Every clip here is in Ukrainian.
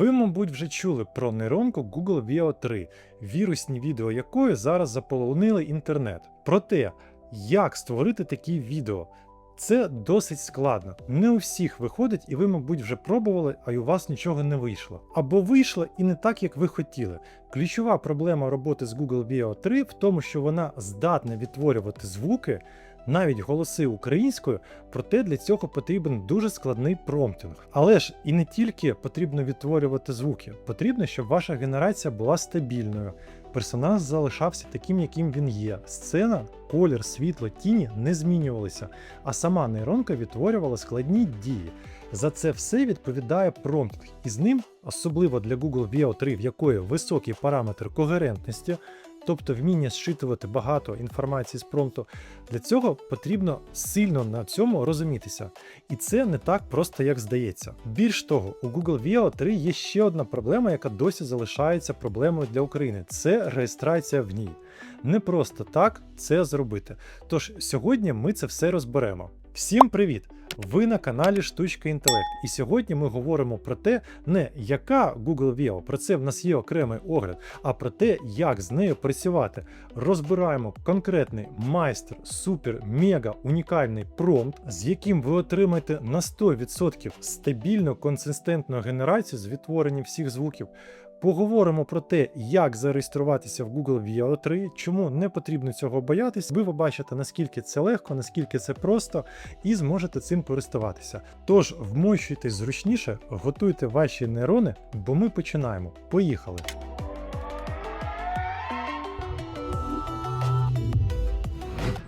Ви, мабуть, вже чули про нейронку Google Veo 3, вірусні відео якої зараз заполонили інтернет. Проте, як створити такі відео? Це досить складно. Не у всіх виходить, і ви, мабуть, вже пробували, а й у вас нічого не вийшло. Або вийшло і не так, як ви хотіли. Ключова проблема роботи з Google Veo 3 в тому, що вона здатна відтворювати звуки, навіть голоси українською, проте для цього потрібен дуже складний промптинг. Але ж і не тільки потрібно відтворювати звуки, потрібно, щоб ваша генерація була стабільною. Персонаж залишався таким, яким він є. Сцена, колір, світло, тіні не змінювалися, а сама нейронка відтворювала складні дії. За це все відповідає промптинг, і з ним, особливо для Google Veo 3, в якої високий параметр когерентності, тобто вміння зчитувати багато інформації з промпту, для цього потрібно сильно на цьому розумітися. І це не так просто, як здається. Більш того, у Google Veo 3 є ще одна проблема, яка досі залишається проблемою для України це реєстрація в ній. Не просто так це зробити. Тож сьогодні ми це все розберемо. Всім привіт! Ви на каналі Штучка Інтелект, і сьогодні ми говоримо про те, не яка Google Veo, про це в нас є окремий огляд, а про те, як з нею працювати. Розбираємо конкретний майстер, супер, мега унікальний промпт, з яким ви отримаєте на 100% стабільну консистентну генерацію з відтворенням всіх звуків. Поговоримо про те, як зареєструватися в Google Veo 3, чому не потрібно цього боятись. Ви побачите, наскільки це легко, наскільки це просто, і зможете цим користуватися. Тож вмощуйтесь зручніше, готуйте ваші нейрони, бо ми починаємо. Поїхали!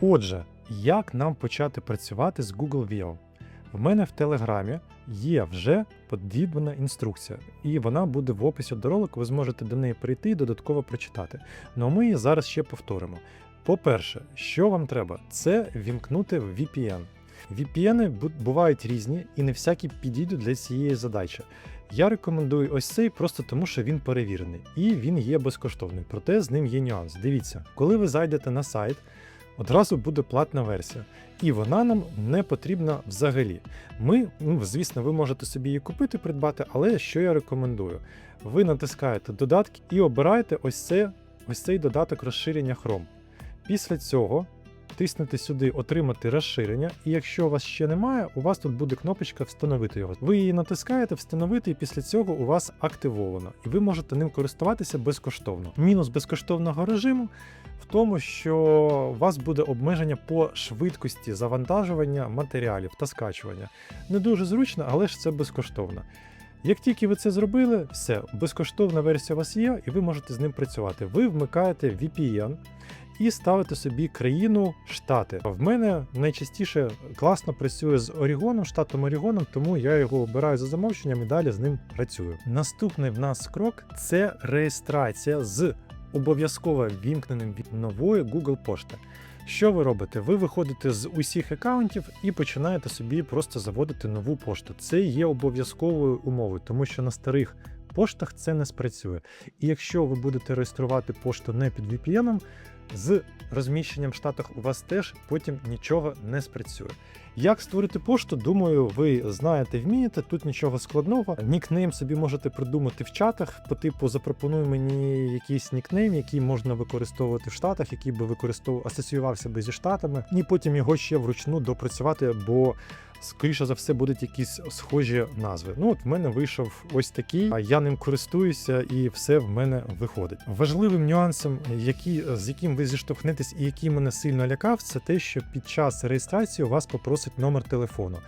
Отже, як нам почати працювати з Google Veo? В мене в Телеграмі є вже подібна інструкція, і вона буде в описі до ролику, ви зможете до неї прийти і додатково прочитати. Ну а ми її зараз ще повторимо. По-перше, що вам треба, це вімкнути VPN. VPN бувають різні і не всякі підійдуть для цієї задачі. Я рекомендую ось цей просто тому, що він перевірений і він є безкоштовний. Проте з ним є нюанс. Дивіться, коли ви зайдете на сайт, одразу буде платна версія, і вона нам не потрібна взагалі. Ми, ну, звісно, ви можете собі її купити, придбати, але що я рекомендую? Ви натискаєте додатки і обираєте ось, це, ось цей додаток розширення Chrome. Після цього тиснете сюди Отримати розширення, і якщо у вас ще немає, у вас тут буде кнопочка Встановити його. Ви її натискаєте, встановити, і після цього у вас активовано, і ви можете ним користуватися безкоштовно. Мінус безкоштовного режиму в тому, що у вас буде обмеження по швидкості завантажування матеріалів та скачування. Не дуже зручно, але ж це безкоштовно. Як тільки ви це зробили, все, безкоштовна версія у вас є, і ви можете з ним працювати. Ви вмикаєте VPN і ставите собі країну штати. В мене найчастіше класно працює з Орігоном, штатом Орігоном, тому я його обираю за замовченням і далі з ним працюю. Наступний в нас крок це реєстрація з обов'язково вімкненим від нової Google пошти. Що ви робите? Ви виходите з усіх аккаунтів і починаєте собі просто заводити нову пошту. Це є обов'язковою умовою, тому що на старих поштах це не спрацює. І якщо ви будете реєструвати пошту не під VPN, з розміщенням в Штатах у вас теж потім нічого не спрацює. Як створити пошту, думаю, ви знаєте, вмієте, тут нічого складного. Нікнейм собі можете придумати в чатах, по типу запропонуй мені якийсь нікнейм, який можна використовувати в Штатах, який би використовував асоціювався би зі штатами, і потім його ще вручну допрацювати, бо скоріше за все будуть якісь схожі назви. Ну от в мене вийшов ось такий, а я ним користуюся, і все в мене виходить. Важливим нюансом, який, з яким ви зіштовхнетесь і який мене сильно лякав, це те, що під час реєстрації у вас попросить номер телефону.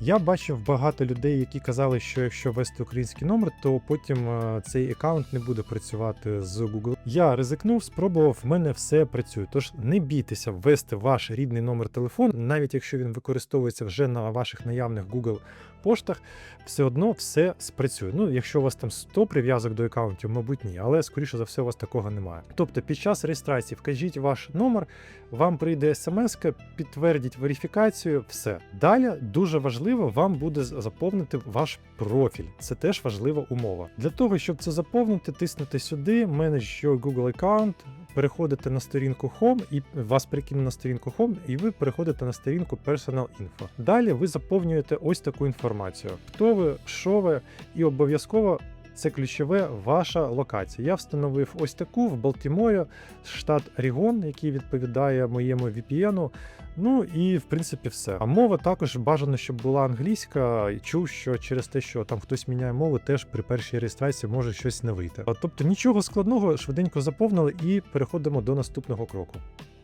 Я бачив багато людей, які казали, що якщо ввести український номер, то потім е, цей аккаунт не буде працювати з Google. Я ризикнув, спробував, в мене все працює. Тож не бійтеся ввести ваш рідний номер телефону, навіть якщо він використовується вже на ваших наявних Google поштах, все одно все спрацює. Ну, якщо у вас там 100 прив'язок до аккаунтів, мабуть, ні, але скоріше за все у вас такого немає. Тобто під час реєстрації вкажіть ваш номер, вам прийде смс, підтвердіть верифікацію, все. Далі дуже важливо вам буде заповнити ваш профіль. Це теж важлива умова. Для того, щоб це заповнити, тиснете сюди, Manage Google Account, переходите на сторінку Home і вас прикинуть на сторінку Home, і ви переходите на сторінку Personal Info. Далі ви заповнюєте ось таку інформацію: хто ви, що ви, і обов'язково це ключове ваша локація. Я встановив ось таку в Балтіморі, штат Орігон, який відповідає моєму VPN. Ну і в принципі все. А мова також бажано, щоб була англійська. Чув, що через те, що там хтось міняє мову, теж при першій реєстрації може щось не вийти. Тобто нічого складного, швиденько заповнили і переходимо до наступного кроку.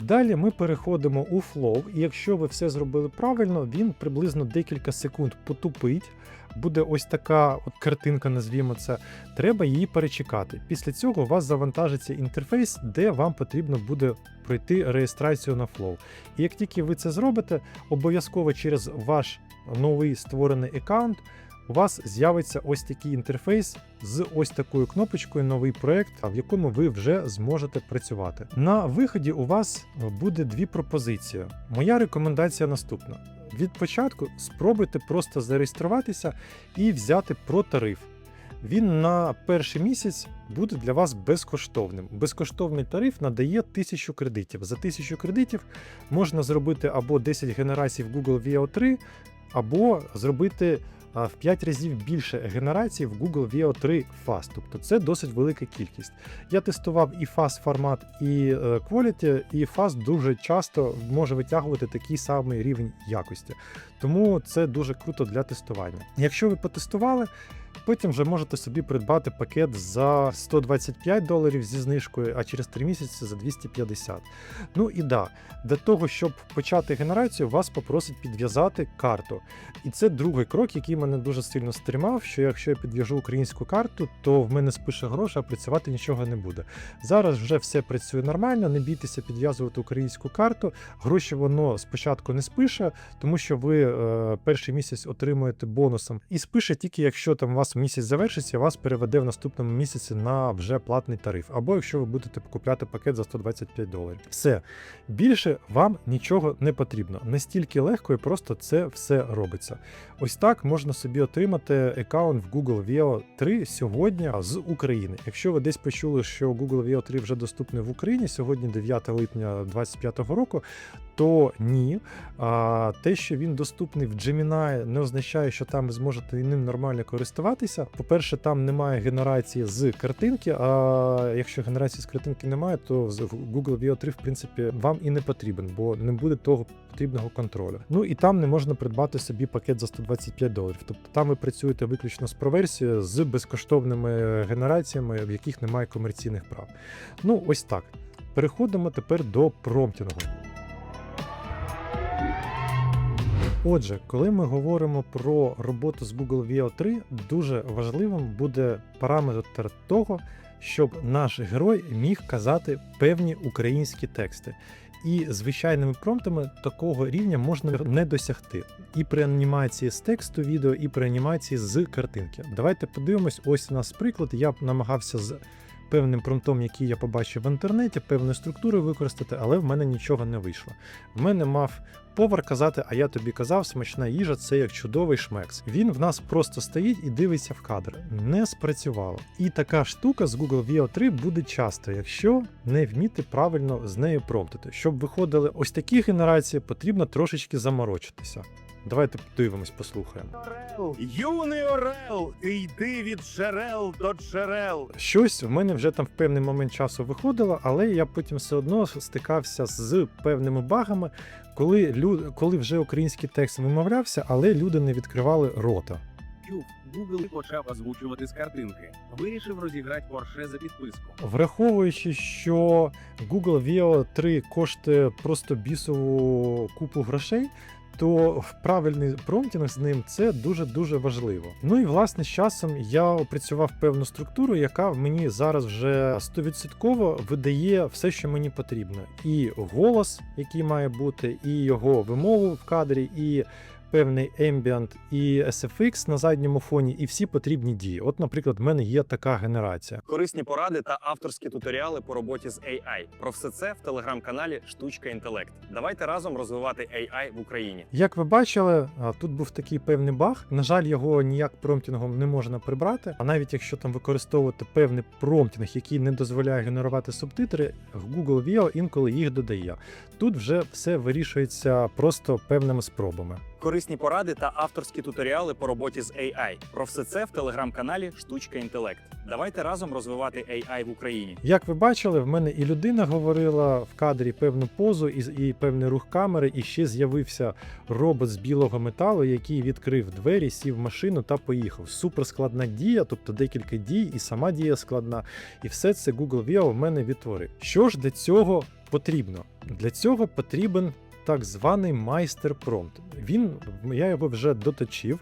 Далі ми переходимо у Flow, і якщо ви все зробили правильно, він приблизно декілька секунд потупить. Буде ось така от картинка, назвімо це. Треба її перечекати. Після цього у вас завантажиться інтерфейс, де вам потрібно буде пройти реєстрацію на Flow. І як тільки ви це зробите, обов'язково через ваш новий створений аккаунт у вас з'явиться ось такий інтерфейс з ось такою кнопочкою новий проект, в якому ви вже зможете працювати. На виході у вас буде дві пропозиції. Моя рекомендація наступна: від початку спробуйте просто зареєструватися і взяти про тариф. Він на перший місяць буде для вас безкоштовним. Безкоштовний тариф надає 1000 кредитів. За 1000 кредитів можна зробити або 10 генерацій в Google VO 3, або зробити в 5 разів більше генерацій в Google VO 3 Fast. Тобто це досить велика кількість. Я тестував і Fast формат, і е, Quality, і Fast дуже часто може витягувати такий самий рівень якості. Тому це дуже круто для тестування. Якщо ви потестували, Потім вже можете собі придбати пакет за 125 доларів зі знижкою, а через 3 місяці за 250. Ну і да, для того, щоб почати генерацію, вас попросить підв'язати карту. І це другий крок, який мене дуже сильно стримав, що якщо я підв'яжу українську карту, то в мене спише гроші, а працювати нічого не буде. Зараз вже все працює нормально, не бійтеся підв'язувати українську карту. Гроші воно спочатку не спише, тому що ви е, перший місяць отримуєте бонусом. І спише тільки якщо там у вас місяць завершиться, вас переведе в наступному місяці на вже платний тариф. Або якщо ви будете купляти пакет за 125 доларів. Все більше вам нічого не потрібно. Настільки легко і просто це все робиться. Ось так можна собі отримати аккаунт в Google VO 3 сьогодні з України. Якщо ви десь почули, що Google VO 3 вже доступний в Україні сьогодні, 9 липня 2025 року, то ні. А, Те, що він доступний в Gemini, не означає, що там ви зможете ним нормально користуватися. По-перше, там немає генерації з картинки. А якщо генерації з картинки немає, то Google VO 3 в принципі вам і не потрібен, бо не буде того потрібного контролю. Ну і там не можна придбати собі пакет за 125 доларів. Тобто там ви працюєте виключно з проверсією з безкоштовними генераціями, в яких немає комерційних прав. Ну, ось так. Переходимо тепер до промптінгу. Отже, коли ми говоримо про роботу з Google VO 3, дуже важливим буде параметр того, щоб наш герой міг казати певні українські тексти. І звичайними промптами такого рівня можна не досягти. І при анімації з тексту відео, і при анімації з картинки. Давайте подивимось, ось у нас приклад. Я намагався з певним промптом, який я побачив в інтернеті, певною структурою використати, але в мене нічого не вийшло. В мене мав повар казати, а я тобі казав, смачна їжа це як чудовий шмекс. Він в нас просто стоїть і дивиться в кадр. Не спрацювало. І така штука з Google VO 3 буде часто, якщо не вміти правильно з нею промптити. Щоб виходили ось такі генерації, потрібно трошечки заморочитися. Давайте подивимось, послухаємо. Орел, юний Орел, йди від джерел до джерел. Щось в мене вже там в певний момент часу виходило, але я потім все одно стикався з певними багами, коли люд, коли вже український текст вимовлявся, але люди не відкривали рота. Юв, Google почав озвучувати з картинки. Вирішив розіграти Porsche за підписку. Враховуючи, що Google Veo 3 коштує просто бісову купу грошей. То правильний промтінг з ним це дуже дуже важливо. Ну і власне з часом я опрацював певну структуру, яка мені зараз вже 100% видає все, що мені потрібно. І голос, який має бути, і його вимову в кадрі, і певний ambient і SFX на задньому фоні, і всі потрібні дії. От, наприклад, в мене є така генерація. Корисні поради та авторські туторіали по роботі з AI. Про все це в телеграм-каналі Штучка Інтелект. Давайте разом розвивати AI в Україні. Як ви бачили, тут був такий певний баг. На жаль, його ніяк промптінгом не можна прибрати. А навіть якщо там використовувати певний промптінг, який не дозволяє генерувати субтитри, Google VO інколи їх додає. Тут вже все вирішується просто певними спробами. корисні поради та авторські туторіали по роботі з AI. Про все це в телеграм-каналі Штучка Інтелект. Давайте разом розвивати AI в Україні. Як ви бачили, в мене і людина говорила в кадрі певну позу, і, і певний рух камери, і ще з'явився робот з білого металу, який відкрив двері, сів в машину та поїхав. Суперскладна дія, тобто декілька дій, і сама дія складна. І все це Google VIA в мене відтворив. Що ж для цього потрібно? Для цього потрібен так званий майстер промпт. Він я його вже доточив.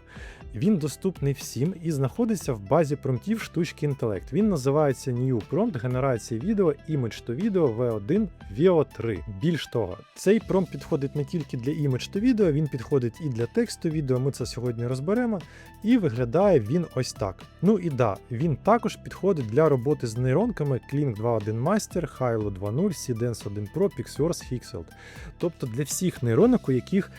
Він доступний всім і знаходиться в базі промптів штучки інтелект. Він називається New Prompt генерація відео, імідж то відео V1 VO 3. Більш того, цей промпт підходить не тільки для імідж то відео, він підходить і для тексту відео. Ми це сьогодні розберемо. І виглядає він ось так. Ну і да, він також підходить для роботи з нейронками Kling 2.1 Master, Hilo 2.0, Seedance 1 Pro, Pixworks, Hixelt. Тобто для всіх нейронок, у яких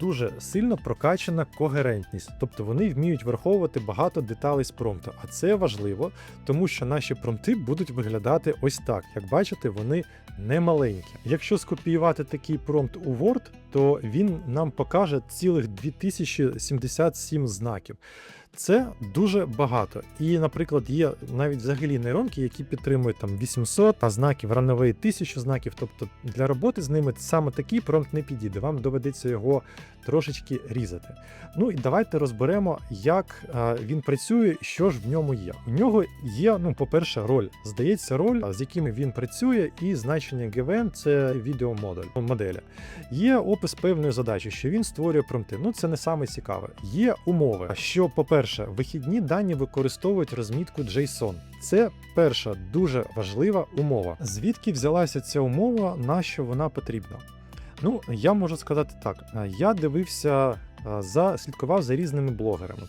дуже сильно прокачана когерентність, тобто вони вміють враховувати багато деталей з промпту. А це важливо, тому що наші промпти будуть виглядати ось так. Як бачите, вони не маленькі. Якщо скопіювати такий промпт у Word, то він нам покаже цілих 2077 знаків. Це дуже багато. І, наприклад, є навіть взагалі нейронки, які підтримують там 800 а знаків, рановий 1000 знаків. Тобто для роботи з ними саме такий промпт не підійде. Вам доведеться його трошечки різати. Ну і давайте розберемо, як а, він працює, що ж в ньому є. У нього є, ну, по-перше, роль. Здається, роль, з якими він працює, і значення GVM – це відеомодель моделі. Є опис певної задачі, що він створює промпти. Ну це не саме цікаве. Є умови. Що, по-перше, вихідні дані використовують розмітку JSON. Це перша дуже важлива умова. Звідки взялася ця умова, на що вона потрібна? Ну, я можу сказати так: я дивився, е, за слідкував за різними блогерами.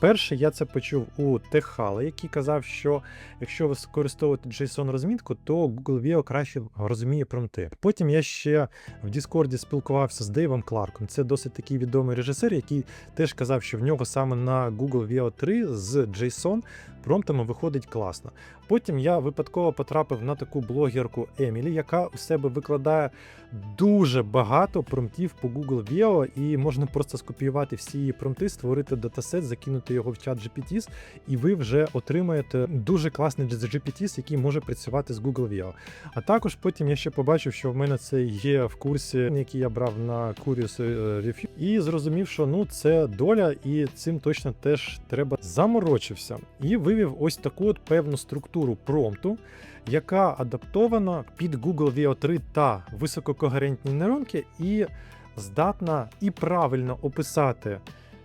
Перше, я це почув у Техала, який казав, що якщо ви використовуєте JSON розмітку, то Google Veo краще розуміє промти. Потім я ще в Діскорді спілкувався з Дейвом Кларком. Це досить такий відомий режисер, який теж казав, що в нього саме на Google Veo 3 з JSON промптами виходить класно. Потім я випадково потрапив на таку блогерку Емілі, яка у себе викладає дуже багато промптів по Google Veo, і можна просто скопіювати всі її промпти, створити датасет, закинути його в чат GPTs, і ви вже отримаєте дуже класний GPTs, який може працювати з Google Veo. А також потім я ще побачив, що в мене це є в курсі, який я брав на Curious Review, і зрозумів, що ну це доля, і цим точно теж треба заморочився. І вивів ось таку от певну структуру промпту, яка адаптована під Google Veo 3 та висококогерентні нейронки, і здатна і правильно описати.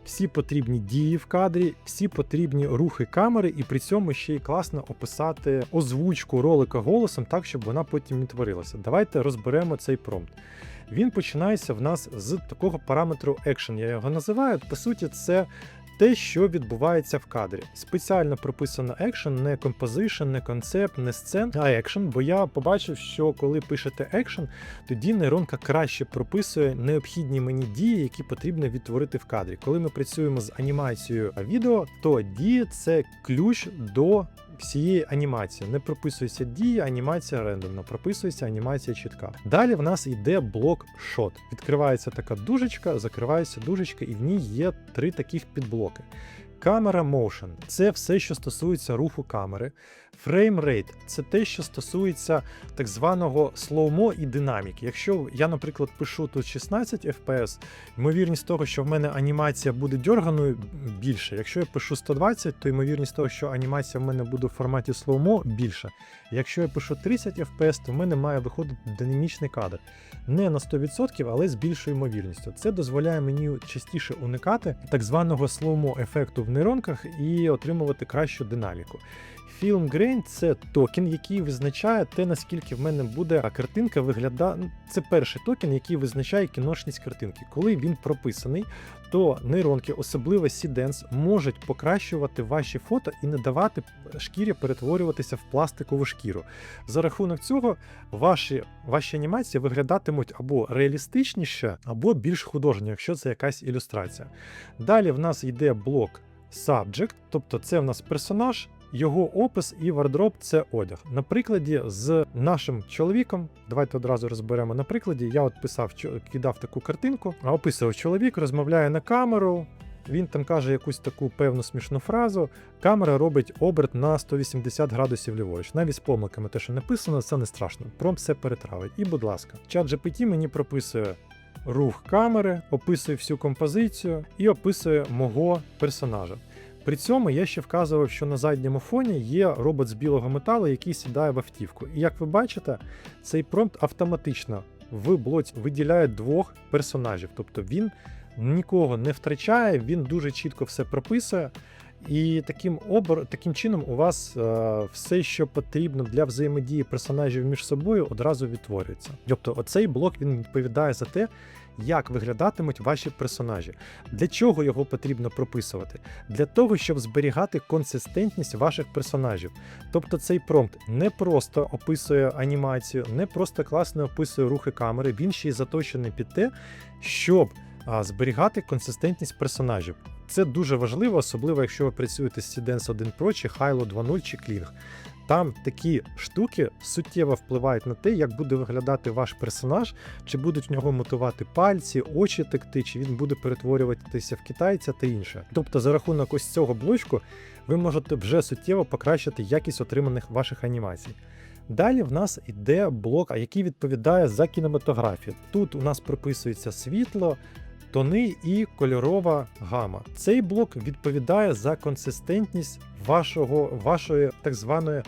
Всі потрібні дії в кадрі, всі потрібні рухи камери, і при цьому ще й класно описати озвучку ролика голосом так, щоб вона потім не творилася. Давайте розберемо цей промпт. Він починається в нас з такого параметру Action, я його називаю. По суті, це те, що відбувається в кадрі. Спеціально прописано екшен, не композишн, не концепт, не сцен, а екшен. бо я побачив, що коли пишете екшен, тоді нейронка краще прописує необхідні мені дії, які потрібно відтворити в кадрі. Коли ми працюємо з анімацією відео, то дії це ключ до всієї анімації. Не прописується дія, анімація рендомна, прописується анімація чітка. Далі в нас йде блок шот. Відкривається така дужечка, закривається дужечка, і в ній є три таких підблоки. Камера Motion – це все, що стосується руху камери. Rate – це те, що стосується так званого слоумо і динаміки. Якщо я, наприклад, пишу тут 16 FPS, ймовірність того, що в мене анімація буде дьорганою більше. Якщо я пишу 120, то ймовірність того, що анімація в мене буде в форматі слоумо більша. Якщо я пишу 30 FPS, то в мене має виходити динамічний кадр. Не на 100%, але з більшою ймовірністю. Це дозволяє мені частіше уникати так званого слоумо ефекту в нейронках і отримувати кращу динаміку. Film Grain – це токен, який визначає те, наскільки в мене буде картинка виглядати. Це перший токен, який визначає кіношність картинки. Коли він прописаний, то нейронки, особливо Seedance, можуть покращувати ваші фото і не давати шкірі перетворюватися в пластикову шкіру. За рахунок цього ваші, ваші анімації виглядатимуть або реалістичніше, або більш художньо, якщо це якась ілюстрація. Далі в нас йде блок Subject, тобто це в нас персонаж. Його опис і вардроб це одяг. На прикладі з нашим чоловіком, давайте одразу розберемо на прикладі. Я от писав, кидав таку картинку, а описував чоловік, розмовляє на камеру. Він там каже якусь таку певну смішну фразу. Камера робить оберт на 180 градусів ліворуч. Навіть з помилками те, що написано, це не страшно. Промпт все перетравить. І, будь ласка, чат GPT мені прописує рух камери, описує всю композицію і описує мого персонажа. При цьому я ще вказував, що на задньому фоні є робот з білого металу, який сідає в автівку. І як ви бачите, цей промпт автоматично в блоці виділяє двох персонажів. Тобто він нікого не втрачає, він дуже чітко все прописує. І таким обор, таким чином у вас е, все, що потрібно для взаємодії персонажів між собою, одразу відтворюється. Тобто, оцей блок він відповідає за те, як виглядатимуть ваші персонажі. Для чого його потрібно прописувати? Для того, щоб зберігати консистентність ваших персонажів. Тобто цей промпт не просто описує анімацію, не просто класно описує рухи камери, він ще й заточений під те, щоб зберігати консистентність персонажів. Це дуже важливо, особливо якщо ви працюєте з Sidens 1 Pro, чи Hilo 2.0 чи Kling. Там такі штуки суттєво впливають на те, як буде виглядати ваш персонаж, чи будуть в нього мутувати пальці, очі текти, чи він буде перетворюватися в китайця та інше. Тобто, за рахунок ось цього блочку, ви можете вже суттєво покращити якість отриманих ваших анімацій. Далі в нас йде блок, який відповідає за кінематографію. Тут у нас прописується світло, тони і кольорова гама. Цей блок відповідає за консистентність вашого, вашої так званої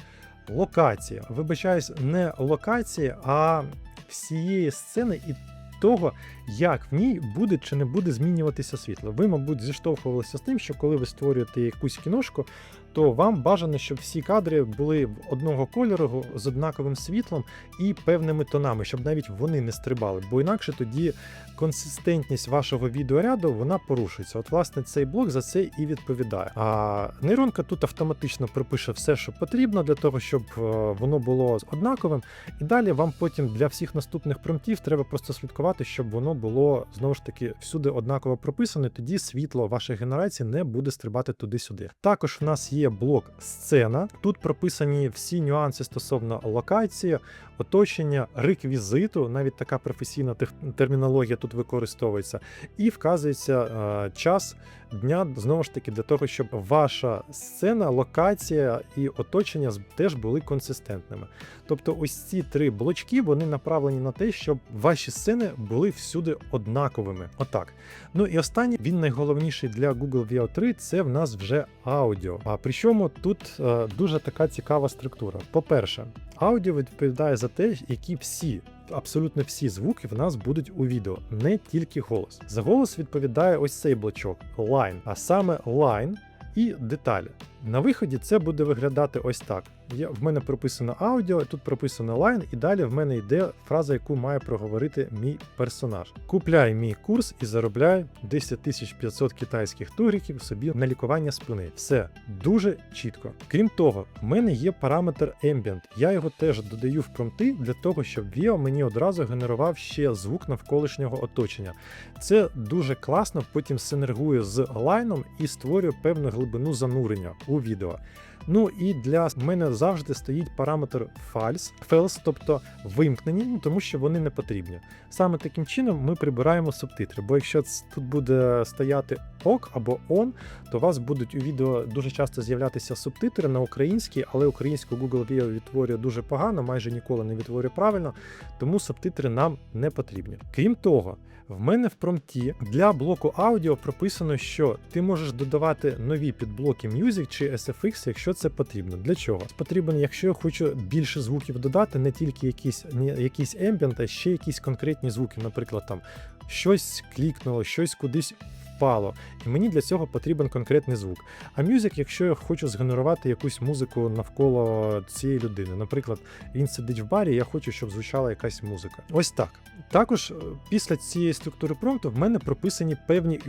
локації. Вибачаюсь, не локації, а всієї сцени і того, як в ній буде чи не буде змінюватися світло. Ви, мабуть, зіштовхувалися з тим, що коли ви створюєте якусь кіношку, то вам бажано, щоб всі кадри були одного кольору з однаковим світлом і певними тонами, щоб навіть вони не стрибали, бо інакше тоді консистентність вашого відеоряду вона порушується. От, власне, цей блок за це і відповідає. А нейронка тут автоматично пропише все, що потрібно для того, щоб е, воно було однаковим. І далі вам потім для всіх наступних промптів треба просто слідкувати, щоб воно було знову ж таки всюди однаково прописане. Тоді світло вашої генерації не буде стрибати туди-сюди. Також в нас є блок сцена. Тут прописані всі нюанси стосовно локації, оточення, реквізиту, навіть така професійна термінологія тут використовується, і вказується е, час дня знову ж таки для того, щоб ваша сцена, локація і оточення теж були консистентними. Тобто, ось ці три блочки вони направлені на те, щоб ваші сцени були всюди однаковими. Отак. Ну і останній, він найголовніший для Google Veo 3 це в нас вже аудіо. А причому тут е, дуже така цікава структура. По-перше, аудіо відповідає за те, які всі. Абсолютно всі звуки в нас будуть у відео, не тільки голос. За голос відповідає ось цей блочок line, а саме line і деталі. На виході це буде виглядати ось так. Я, в мене прописано аудіо, тут прописано лайн, і далі в мене йде фраза, яку має проговорити мій персонаж. Купляй мій курс і заробляй 10 500 китайських тугриків собі на лікування спини. Все дуже чітко. Крім того, в мене є параметр Ambient. Я його теж додаю в промпти для того, щоб Vio мені одразу генерував ще звук навколишнього оточення. Це дуже класно, потім синергує з лайном і створює певну глибину занурення у відео. Ну і для мене завжди стоїть параметр false, false, тобто вимкнені, ну, тому що вони не потрібні. Саме таким чином ми прибираємо субтитри, бо якщо тут буде стояти ок або on, то у вас будуть у відео дуже часто з'являтися субтитри на українській, але українську Google Veo відтворює дуже погано, майже ніколи не відтворює правильно, тому субтитри нам не потрібні. Крім того, в мене в промпті для блоку аудіо прописано, що ти можеш додавати нові підблоки Music чи SFX, якщо це потрібно. Для чого? Потрібно, якщо я хочу більше звуків додати, не тільки якісь, якісь ambient, а ще якісь конкретні звуки, наприклад, там щось клікнуло, щось кудись впало. І мені для цього потрібен конкретний звук. А мюзик, якщо я хочу згенерувати якусь музику навколо цієї людини, наприклад, він сидить в барі, я хочу, щоб звучала якась музика. Ось так. Також е, після цієї структури промпту в мене прописані певні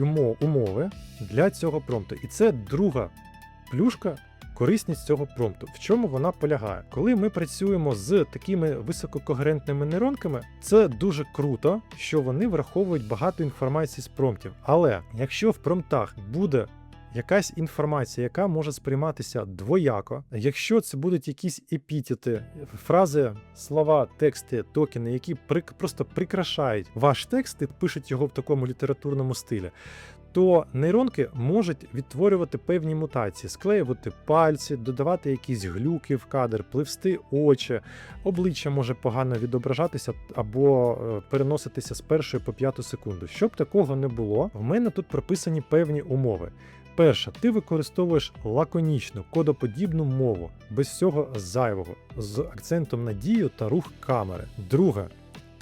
умови для цього промпту. І це друга плюшка. Корисність цього промпту. В чому вона полягає? Коли ми працюємо з такими висококогерентними нейронками, це дуже круто, що вони враховують багато інформації з промптів. Але якщо в промптах буде якась інформація, яка може сприйматися двояко. Якщо це будуть якісь епітети, фрази, слова, тексти, токени, які прик- просто прикрашають ваш текст і пишуть його в такому літературному стилі. То нейронки можуть відтворювати певні мутації, склеювати пальці, додавати якісь глюки в кадр, пливсти очі, обличчя може погано відображатися або е, переноситися з першої по п'яту секунду. Щоб такого не було, в мене тут прописані певні умови. Перше, ти використовуєш лаконічну, кодоподібну мову, без всього зайвого, з акцентом на дію та рух камери. Друге,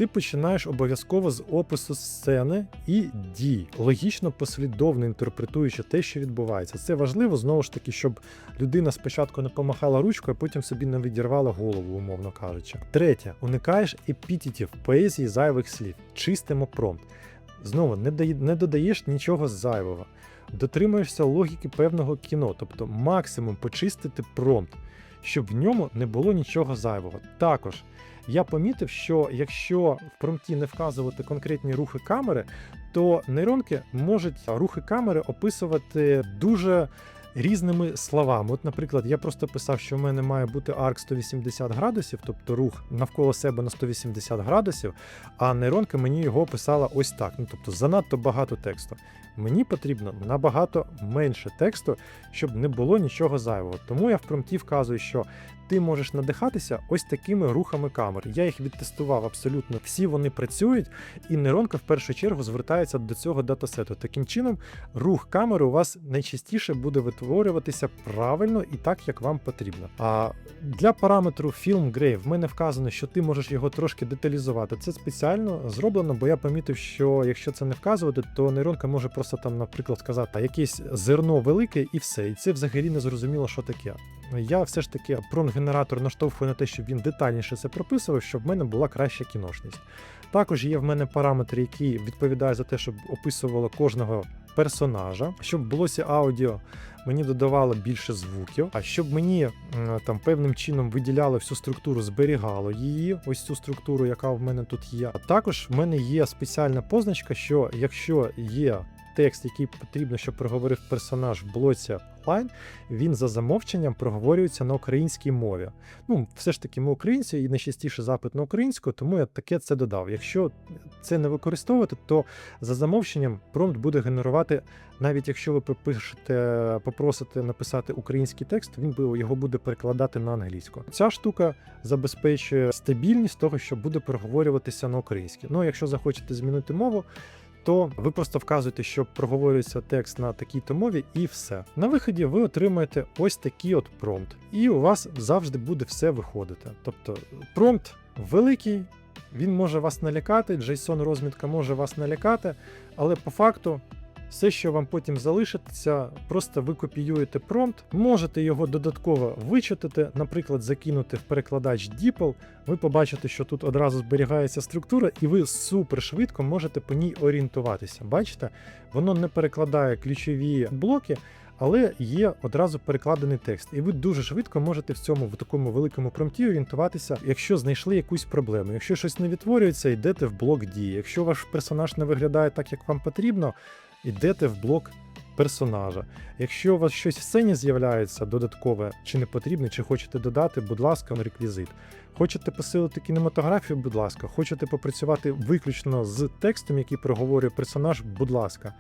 ти починаєш обов'язково з опису сцени і дій, логічно послідовно інтерпретуючи те, що відбувається. Це важливо знову ж таки, щоб людина спочатку не помахала ручкою, а потім собі не відірвала голову, умовно кажучи. Третє, уникаєш епітетів, поезії зайвих слів, чистимо промпт. Знову не, дає- не додаєш нічого зайвого. Дотримуєшся логіки певного кіно, тобто максимум почистити промпт, щоб в ньому не було нічого зайвого. Також я помітив, що якщо в промпті не вказувати конкретні рухи камери, то нейронки можуть рухи камери описувати дуже різними словами. От, наприклад, я просто писав, що в мене має бути арк 180 градусів, тобто рух навколо себе на 180 градусів, а нейронка мені його описала ось так. Ну тобто занадто багато тексту. Мені потрібно набагато менше тексту, щоб не було нічого зайвого. Тому я в промпті вказую, що ти можеш надихатися ось такими рухами камер. Я їх відтестував абсолютно всі вони працюють, і нейронка в першу чергу звертається до цього датасету. Таким чином, рух камери у вас найчастіше буде витворюватися правильно і так, як вам потрібно. А для параметру Film Gray в мене вказано, що ти можеш його трошки деталізувати. Це спеціально зроблено, бо я помітив, що якщо це не вказувати, то нейронка може просто там, наприклад, сказати, якесь зерно велике і все. І це взагалі не зрозуміло, що таке. Я все ж таки промпт-генератор наштовхую на те, щоб він детальніше це прописував, щоб в мене була краща кіношність. Також є в мене параметр, який відповідає за те, щоб описувало кожного персонажа, щоб блоці аудіо мені додавало більше звуків, а щоб мені там певним чином виділяло всю структуру, зберігало її, ось цю структуру, яка в мене тут є. А також в мене є спеціальна позначка, що якщо є текст, який потрібно, щоб проговорив персонаж в блоці Line, він за замовченням проговорюється на українській мові. Ну, все ж таки, ми українці, і найчастіше запит на українську, тому я таке це додав. Якщо це не використовувати, то за замовченням промпт буде генерувати, навіть якщо ви попишете, попросите написати український текст, він його буде перекладати на англійську. Ця штука забезпечує стабільність того, що буде проговорюватися на українській. Ну, якщо захочете змінити мову. То ви просто вказуєте, що проговорюється текст на такій-то мові, і все. На виході ви отримаєте ось такий от промпт, і у вас завжди буде все виходити. Тобто промпт великий, він може вас налякати, JSON розмітка може вас налякати, але по факту. Все, що вам потім залишиться, просто ви копіюєте промпт, можете його додатково вичитати, наприклад, закинути в перекладач DeepL, ви побачите, що тут одразу зберігається структура, і ви супер швидко можете по ній орієнтуватися. Бачите, воно не перекладає ключові блоки, але є одразу перекладений текст. І ви дуже швидко можете в цьому в такому великому промпті орієнтуватися, якщо знайшли якусь проблему. Якщо щось не відтворюється, йдете в блок дії. Якщо ваш персонаж не виглядає так, як вам потрібно, йдете в блок персонажа. Якщо у вас щось в сцені з'являється додаткове, чи не потрібне, чи хочете додати, будь ласка, на реквізит. Хочете посилити кінематографію, будь ласка, хочете попрацювати виключно з текстом, який проговорює персонаж, будь ласка.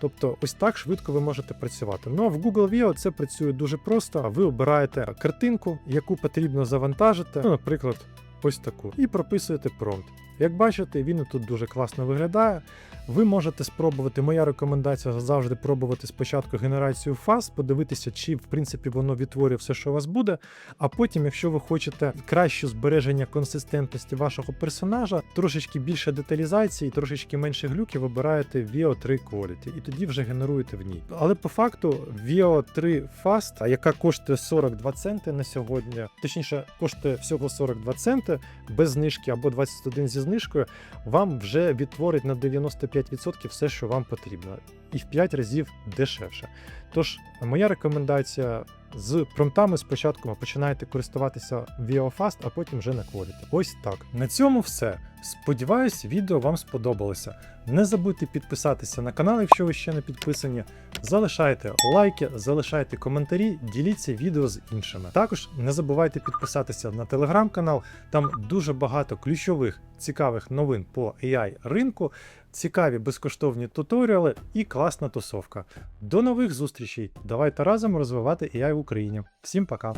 Тобто, ось так швидко ви можете працювати. Ну а в Google View це працює дуже просто. Ви обираєте картинку, яку потрібно завантажити, ну, наприклад, ось таку, і прописуєте промпт. Як бачите, він тут дуже класно виглядає. Ви можете спробувати. Моя рекомендація завжди пробувати спочатку генерацію фаз, подивитися, чи в принципі воно відтворює все, що у вас буде. А потім, якщо ви хочете краще збереження консистентності вашого персонажа, трошечки більше деталізації, трошечки менше глюків, вибираєте VO 3 Quality, і тоді вже генеруєте в ній. Але по факту VO 3 Fast, яка коштує 42 центи на сьогодні, точніше, коштує всього 42 центи без знижки або 21 зі знижкою, вам вже відтворить на 95% все, що вам потрібно, і в 5 разів дешевше. Тож, моя рекомендація з промптами спочатку починаєте користуватися VioFast, а потім вже на Quality. Ось так. На цьому все. Сподіваюсь, відео вам сподобалося. Не забудьте підписатися на канал, якщо ви ще не підписані. Залишайте лайки, залишайте коментарі, діліться відео з іншими. Також не забувайте підписатися на телеграм-канал. Там дуже багато ключових цікавих новин по AI ринку, цікаві безкоштовні туторіали і класна тусовка. До нових зустрічей! Давайте разом розвивати AI в Україні. Всім пока!